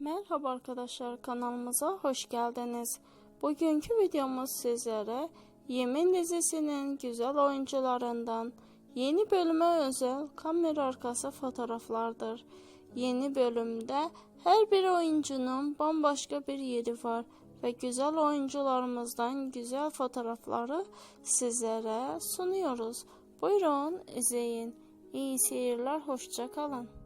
Merhaba arkadaşlar kanalımıza hoş geldiniz. Bugünkü videomuz sizlere Yemin dizisinin güzel oyuncularından yeni bölüme özel kamera arkası fotoğraflardır. Yeni bölümde her bir oyuncunun bambaşka bir yeri var ve güzel oyuncularımızdan güzel fotoğrafları sizlere sunuyoruz. Buyurun izleyin. İyi seyirler, hoşça kalın.